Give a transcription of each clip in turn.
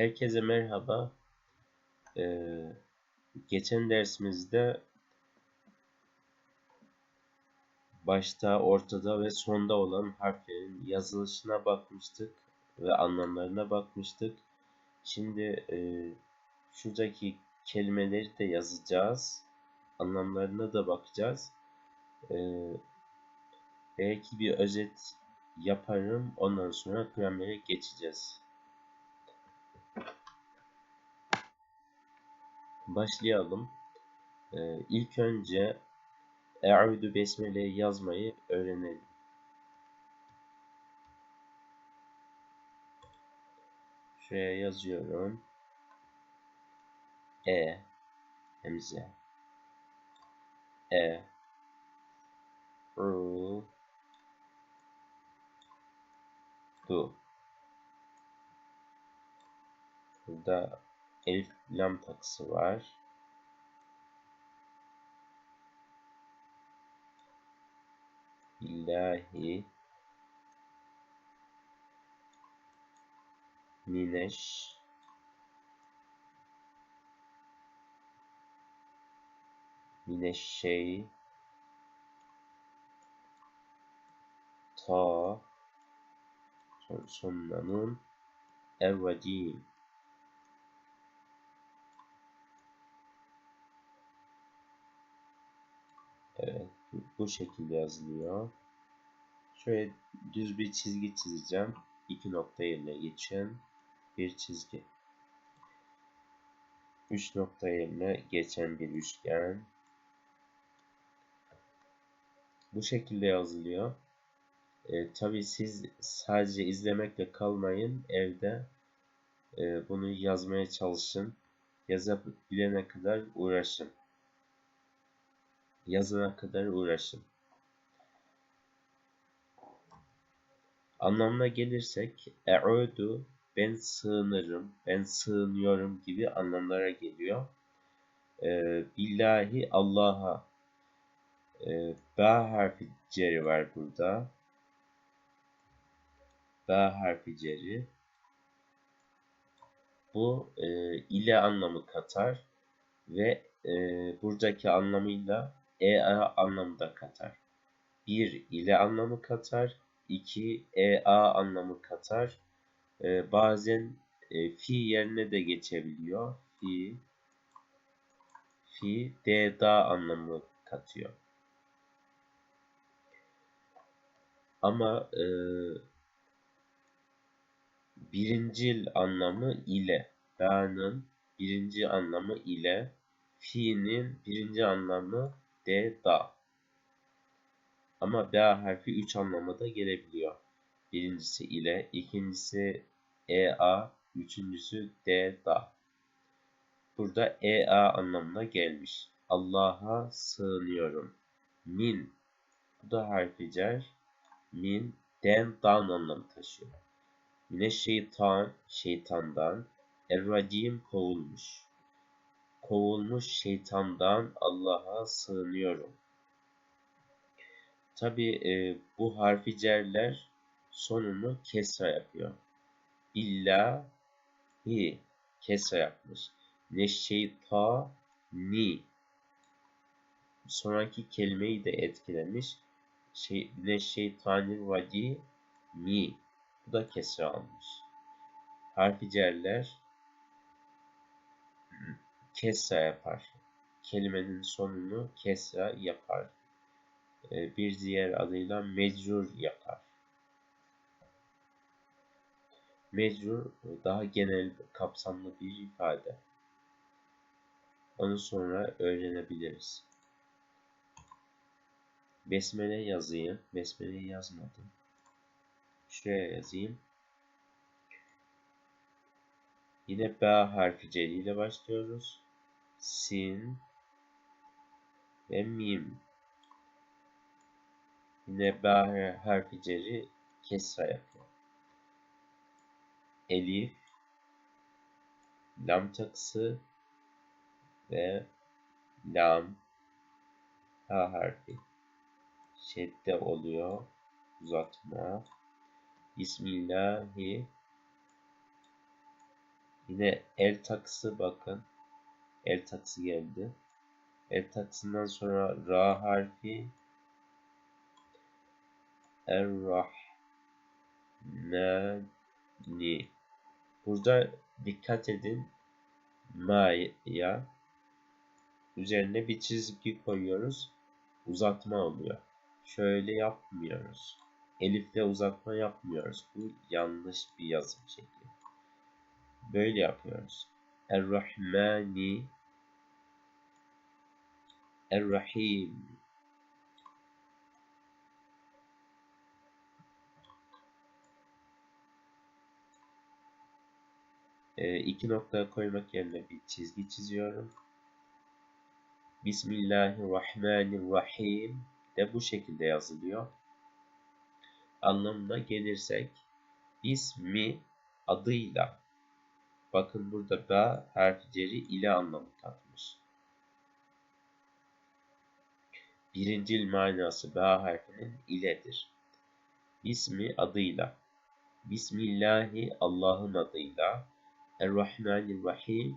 Herkese merhaba. Ee, geçen dersimizde başta, ortada ve sonda olan harflerin yazılışına bakmıştık ve anlamlarına bakmıştık. Şimdi e, şuradaki kelimeleri de yazacağız. Anlamlarına da bakacağız. Ee, belki bir özet yaparım. Ondan sonra gramere geçeceğiz. Başlayalım. Ee, ilk önce Eûzü Besmele yazmayı öğrenelim. Şuraya yazıyorum. E Hemze E R Du Burada elif lam takısı var. İlahi. Mineş. Mineşşey Ta. Sonuna nun Evvacim Evet, bu şekilde yazılıyor. Şöyle düz bir çizgi çizeceğim. İki nokta yerine geçen bir çizgi. Üç nokta yerine geçen bir üçgen. Bu şekilde yazılıyor. E, tabii siz sadece izlemekle kalmayın. Evde e, bunu yazmaya çalışın. Yazabilene kadar uğraşın yazana kadar uğraşın. Anlamına gelirsek e'udu ben sığınırım, ben sığınıyorum gibi anlamlara geliyor. Ee, billahi Allah'a e, ba harfi ceri var burada. Ba harfi ceri. Bu e, ile anlamı katar ve e, buradaki anlamıyla ea anlamı da katar. 1 ile anlamı katar. 2 ea anlamı katar. Ee, bazen e, fi yerine de geçebiliyor. Fi fi de da anlamı katıyor. Ama e, birincil anlamı ile. Da'nın birinci anlamı ile. Fi'nin birinci anlamı D, da. Ama B harfi 3 anlamada gelebiliyor. Birincisi ile, ikincisi e, a, üçüncüsü D, da. Burada e, a anlamına gelmiş. Allah'a sığınıyorum. Min. Bu da harfi cer. Min, den, dan anlamı taşıyor. Mine şeytan, şeytandan. Erracim kovulmuş kovulmuş şeytandan Allah'a sığınıyorum. Tabi e, bu harfi cerler sonunu kesra yapıyor. İlla hi kesra yapmış. Ne şeyta ni sonraki kelimeyi de etkilemiş. Şey, ne şeytanir vadi mi bu da kesra almış. Harfi cerler kesra yapar. Kelimenin sonunu kesra yapar. Ee, bir diğer adıyla mecrur yapar. Mecrur daha genel kapsamlı bir ifade. Onu sonra öğrenebiliriz. Besmele yazayım. Besmele yazmadım. Şuraya yazayım. Yine B harfi C ile başlıyoruz. Sin ve mim. Yine B harfi ceri kesra yapıyor. Elif, lam takısı ve lam ha harfi şedde oluyor uzatma Bismillahi Yine el takısı bakın. El takısı geldi. El takısından sonra ra harfi Er-Rahmani. Burada dikkat edin. Ma'ya üzerine bir çizgi koyuyoruz. Uzatma oluyor. Şöyle yapmıyoruz. Elifle uzatma yapmıyoruz. Bu yanlış bir yazım şekli. Böyle yapıyoruz. Er-Rahmani Er-Rahim e, iki nokta koymak yerine bir çizgi çiziyorum. Bismillahirrahmanirrahim de bu şekilde yazılıyor. Anlamına gelirsek ismi adıyla bakın burada B harfi ceri ile anlamı katmış. Birincil manası B harfinin iledir. İsmi adıyla. Bismillahi Allah'ın adıyla. Er-Rahmanir-Rahim,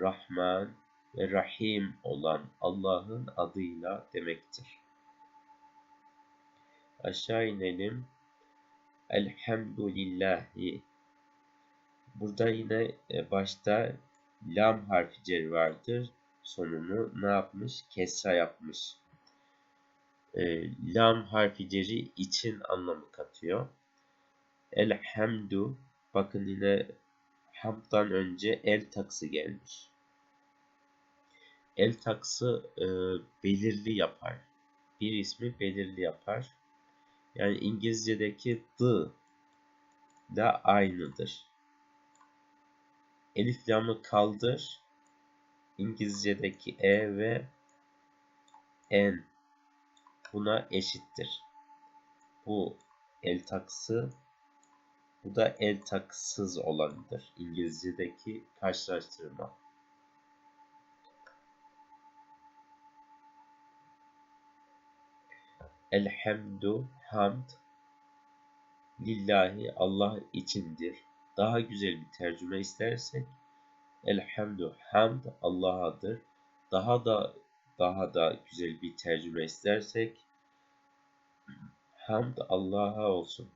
Rahman ve Rahim olan Allah'ın adıyla demektir. Aşağı inelim. Elhamdülillahi. Burada yine e, başta lam harfi cer vardır. Sonunu ne yapmış? Kesra yapmış. E, lam harfi ceri için anlamı katıyor. Elhamdu. Bakın yine hamdan önce el taksı gelmiş. El taksı e, belirli yapar. Bir ismi belirli yapar. Yani İngilizce'deki the da aynıdır. Elif lamı kaldır. İngilizce'deki e ve n buna eşittir. Bu el taksı bu da el taksız olanıdır. İngilizce'deki karşılaştırma. Elhamdu, hamd, lillahi Allah içindir. Daha güzel bir tercüme istersek, elhamdu, hamd Allah'adır. Daha da daha da güzel bir tercüme istersek, hamd Allah'a olsun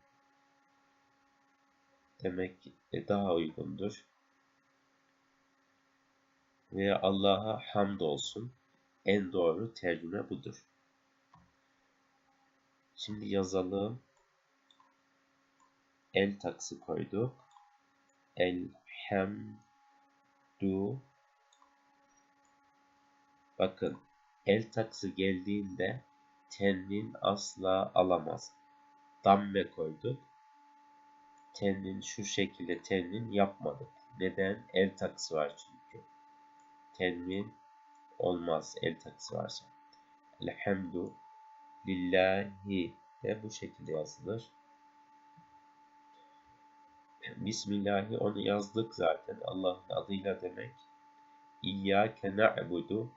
demek daha uygundur. Veya Allah'a hamd olsun. En doğru tercüme budur. Şimdi yazalım. El taksı koyduk. Elhamdu Bakın el taksı geldiğinde tenvin asla alamaz. Damme koyduk tenin şu şekilde tenin yapmadık. Neden? El takısı var çünkü. Tenvin olmaz el takısı varsa. Elhamdu lillahi de bu şekilde yazılır. Bismillahi onu yazdık zaten. Allah'ın adıyla demek. İyyâke na'budu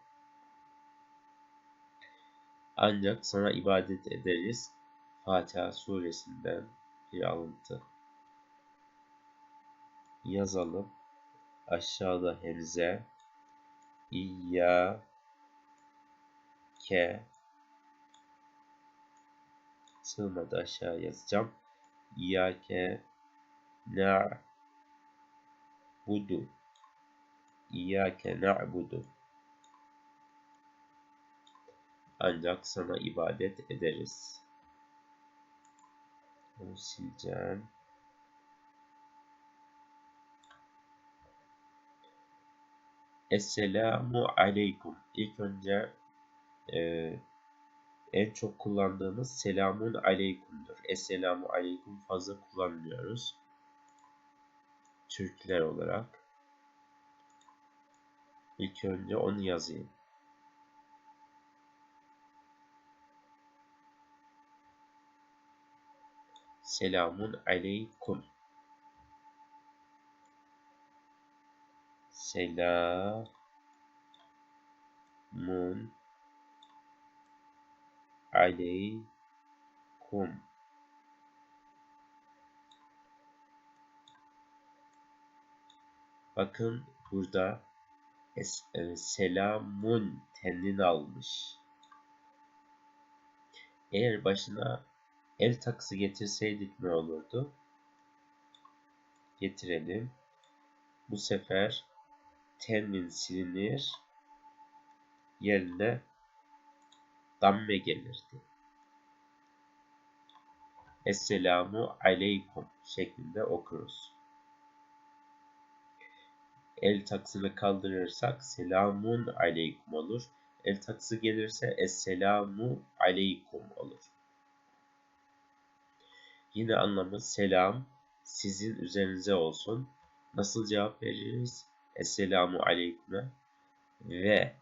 ancak sana ibadet ederiz. Fatiha suresinden bir alıntı yazalım. Aşağıda hemze İyya ke sığmadı aşağı yazacağım. İyyake na budu İyyake na'budu ancak sana ibadet ederiz. Bunu sileceğim. Esselamu Aleyküm. İlk önce e, en çok kullandığımız selamun aleykümdür. Esselamu aleyküm fazla kullanmıyoruz. Türkler olarak. İlk önce onu yazayım. Selamun aleyküm. selamun aleykum. Bakın burada es, e, selamun tenini almış. Eğer başına el takısı getirseydik ne olurdu? Getirelim. Bu sefer temin silinir. Yerine damme gelirdi. Esselamu aleykum şeklinde okuruz. El taksını kaldırırsak selamun aleykum olur. El taksı gelirse esselamu aleykum olur. Yine anlamı selam sizin üzerinize olsun. Nasıl cevap veririz? Esselamu aleyküm'e ve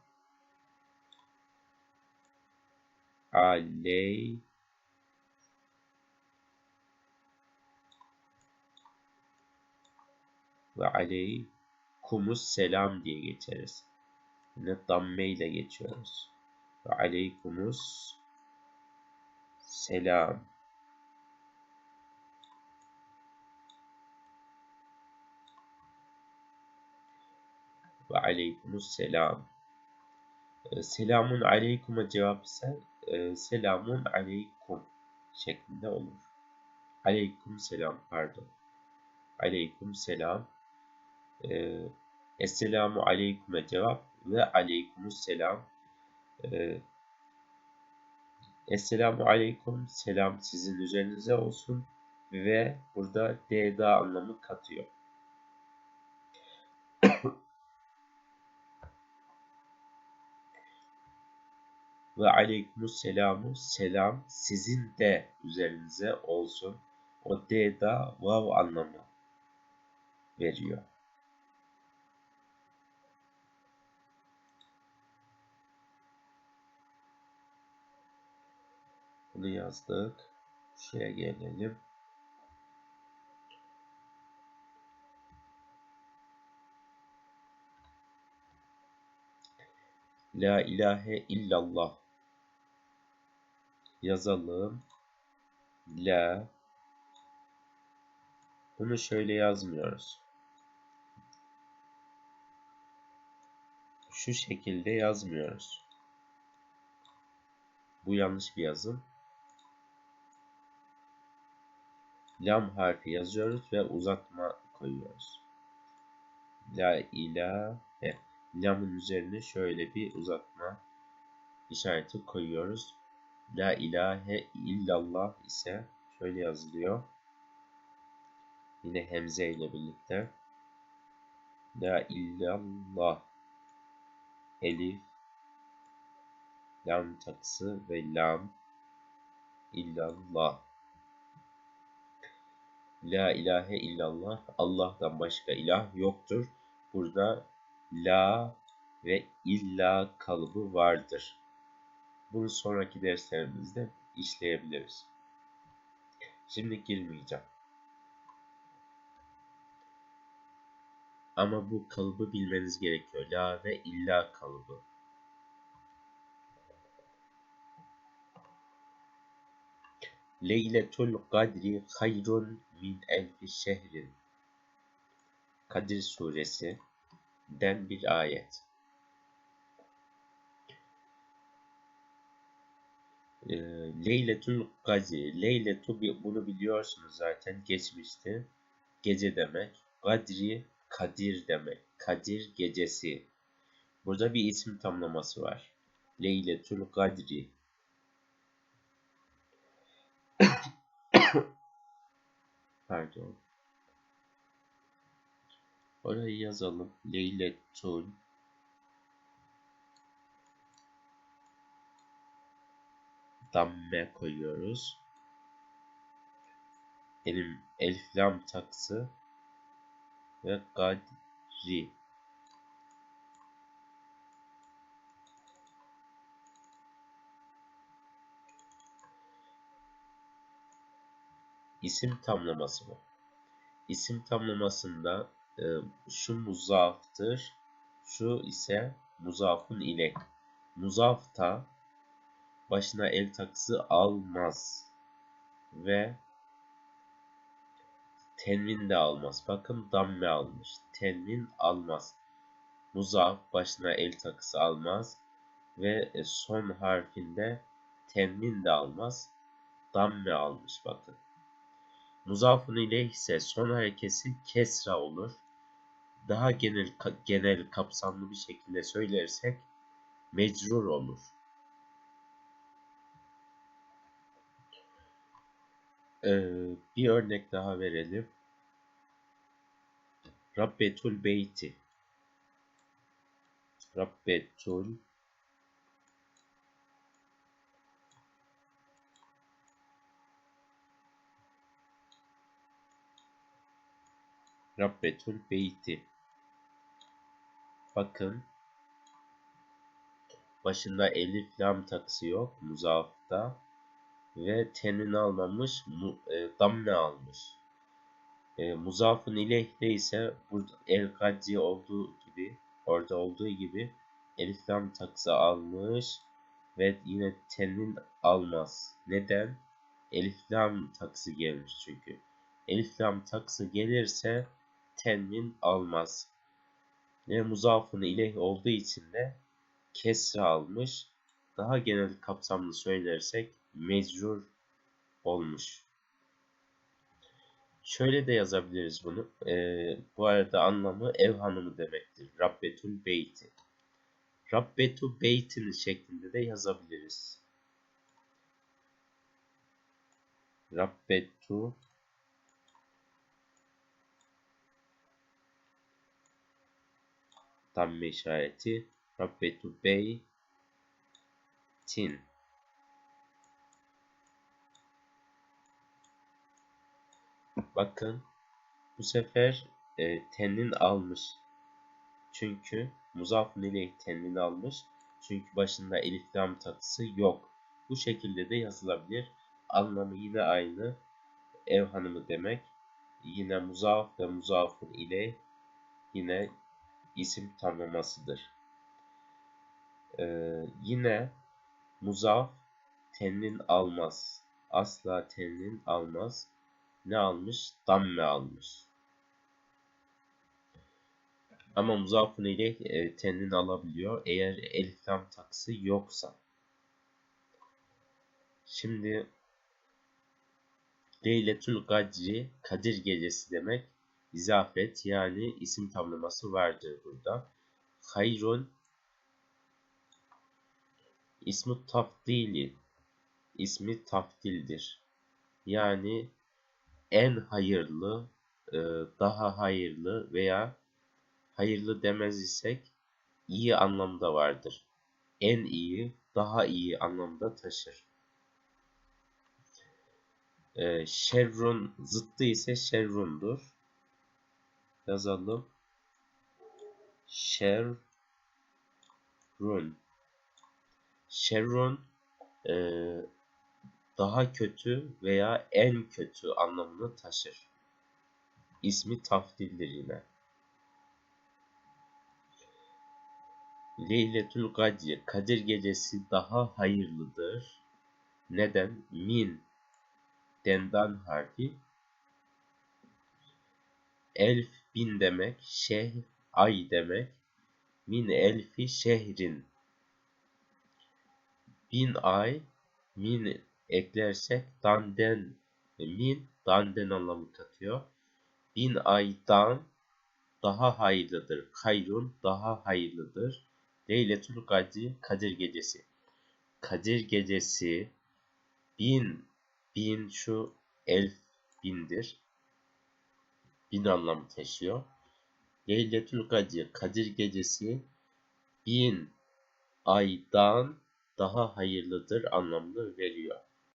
aley ve aleykumus selam diye geçeriz. Yine damme ile geçiyoruz. Ve aleykumus selam. Ve aleykumus selam. Ee, selamun aleykuma cevap ise e, selamun aleykum şeklinde olur. Aleyküm selam pardon. Aleyküm selam. Ee, Esselamu aleyküme cevap ve aleykumus selam. Ee, Esselamu aleyküm selam sizin üzerinize olsun ve burada deda anlamı katıyor. ve aleykümüs selamu selam sizin de üzerinize olsun. O de da vav anlamı veriyor. Bunu yazdık. Şuraya gelelim. La ilahe illallah yazalım. La bunu şöyle yazmıyoruz. Şu şekilde yazmıyoruz. Bu yanlış bir yazım. Lam harfi yazıyoruz ve uzatma koyuyoruz. La ilahe. Lamın üzerine şöyle bir uzatma işareti koyuyoruz. La ilahe illallah ise şöyle yazılıyor. Yine hemze ile birlikte. La illallah. Elif. Lam takısı ve lam. illallah. La ilahe illallah. Allah'tan başka ilah yoktur. Burada la ve illa kalıbı vardır. Bunu sonraki derslerimizde işleyebiliriz. Şimdi girmeyeceğim. Ama bu kalıbı bilmeniz gerekiyor. La ve illa kalıbı. Leyletul kadri hayrun min elfi şehrin. Kadir suresi den bir ayet. e, Leyletül Gadri. Leyletu bunu biliyorsunuz zaten geçmişti. Gece demek. Gadri Kadir demek. Kadir gecesi. Burada bir isim tamlaması var. Leyletül Gadri. Pardon. Orayı yazalım. Leyletül damme koyuyoruz. Elim elif lam taksı ve gadri. İsim tamlaması bu. İsim tamlamasında e, şu muzaftır, şu ise muzafın ile. Muzafta başına el takısı almaz. Ve tenvin de almaz. Bakın damme almış. tenvin almaz. Muzaf başına el takısı almaz ve e, son harfinde tenvin de almaz. Damme almış bakın. Muzafun ile ise son harekesi kesra olur. Daha genel genel kapsamlı bir şekilde söylersek mecrur olur. Ee, bir örnek daha verelim. Rabbetul beyti. Rabbetul Rabbetul beyti. Bakın başında elif lam takısı yok muzafta ve tenin almamış mu, e, damme almış. E, muzafın ileyhde ise burada el kadri olduğu gibi orada olduğu gibi elif lam takısı almış ve yine tenin almaz. Neden? Elif lam takısı gelmiş çünkü. Elif lam takısı gelirse tenin almaz. Ve muzafın ileyh olduğu için de kesre almış. Daha genel kapsamlı söylersek mecrur olmuş. Şöyle de yazabiliriz bunu. Ee, bu arada anlamı ev hanımı demektir. Rabbetul beyti. Rabbetu beytin şeklinde de yazabiliriz. Rabbetu tamme işareti Rabbetu beytin Bakın bu sefer e, tenin almış. Çünkü muzafın ile tenin almış. Çünkü başında elif lam yok. Bu şekilde de yazılabilir. Anlamı yine aynı. Ev hanımı demek. Yine muzaf ve muzafın ile yine isim tamlamasıdır. Ee, yine muzaf tenin almaz. Asla tenin almaz ne almış? Damme almış. Ama muzafın ile e, tenin alabiliyor. Eğer elif lam taksı yoksa. Şimdi Leyletül Kadri Kadir gecesi demek. İzafet yani isim tamlaması vardır burada. Hayrun ismi tafdili ismi tafdildir. Yani en hayırlı, e, daha hayırlı veya hayırlı demez isek iyi anlamda vardır. En iyi, daha iyi anlamda taşır. E, şerrun zıttı ise şerrundur. Yazalım. Şerrun. Şerrun e, daha kötü veya en kötü anlamını taşır. İsmi tafdildir yine. Leyletül Kadir, Kadir gecesi daha hayırlıdır. Neden? Min, dendan harfi. Elf bin demek, şeh ay demek. Min elfi şehrin. Bin ay, min eklersek danden min danden anlamı katıyor. Bin aydan daha hayırlıdır. Hayrun daha hayırlıdır. Leyletül Kadir Kadir gecesi. Kadir gecesi bin bin şu elf bindir. Bin anlamı taşıyor. Leyletül Kadir Kadir gecesi bin aydan daha hayırlıdır anlamını veriyor.